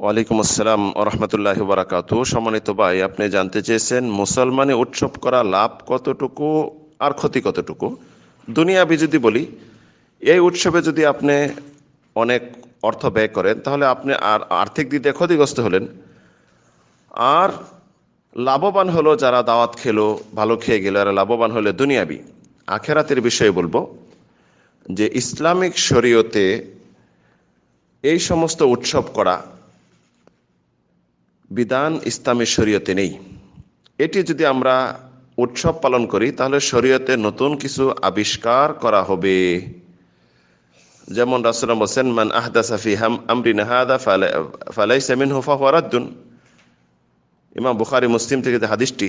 ওয়ালাইকুম আসসালাম রহমতুল্লাহ বারাকাতু সম্মানিত ভাই, আপনি জানতে চেয়েছেন, মুসলমানে উৎসব করা লাভ কতটুকু আর ক্ষতি কতটুকু? দুনিয়াবি যদি বলি, এই উৎসবে যদি আপনি অনেক অর্থ ব্যয় করেন, তাহলে আপনি আর আর্থিক দিক দিয়ে ক্ষতিগ্রস্ত হলেন। আর লাভবান হলো যারা দাওয়াত খেলো, ভালো খেয়ে গেল, আর লাভবান হলে দুনিয়াবি। আখেরাতের বিষয়ে বলব যে, ইসলামিক শরীয়তে এই সমস্ত উৎসব করা বিধান ইসলামী শরীয়তে নেই। এটি যদি আমরা উৎসব পালন করি, তাহলে শরীয়তে নতুন কিছু আবিষ্কার করা হবে। যেমন রাসুলাম বলছেন, মান আহদা সাফি হাম আমরিন হাদা ফালাই সেমিন হুফা হরাদ্দুন ইমাম বুখারি, মুসলিম থেকে যে হাদিসটি,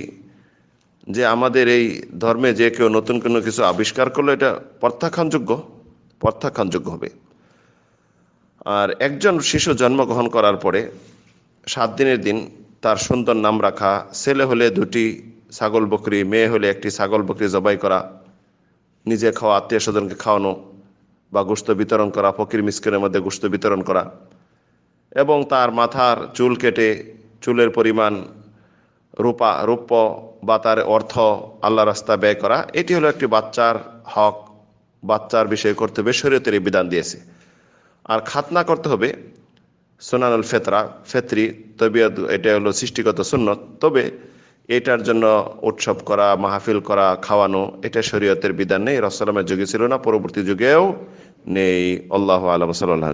যে আমাদের এই ধর্মে যে কেউ নতুন কোনো কিছু আবিষ্কার করল, এটা প্রত্যাখ্যানযোগ্য প্রত্যাখ্যানযোগ্য হবে। আর একজন শিশু জন্মগ্রহণ করার পরে সাত দিনের দিন তার সুন্দর নাম রাখা, ছেলে হলে দুটি ছাগল বকরি, মেয়ে হলে একটি ছাগল বকরি জবাই করা, নিজে খাওয়া, আত্মীয় স্বজনকে খাওয়ানো বা গোস্ত বিতরণ করা, ফকির মিসকিনের মধ্যে গোস্ত বিতরণ করা এবং তার মাথার চুল কেটে চুলের পরিমাণ, রূপা, রূপ্য বা তার অর্থ আল্লাহ রাস্তা ব্যয় করা, এটি হলো একটি বাচ্চার হক, বাচ্চার বিষয়ে করতে হবে, শরীয়তের বিধান দিয়েছে। আর খাতনা করতে হবে সোনানুল ফেতরা, ফেতরি তবে এটা হলো সৃষ্টিগত সুন্নত। তবে এটার জন্য উৎসব করা, মাহফিল করা, খাওয়ানো, এটা শরীয়তের বিধান নেই রসালামের যুগে ছিল না, পরবর্তী যুগেও নেই। আল্লাহ আলম সাল্লাহ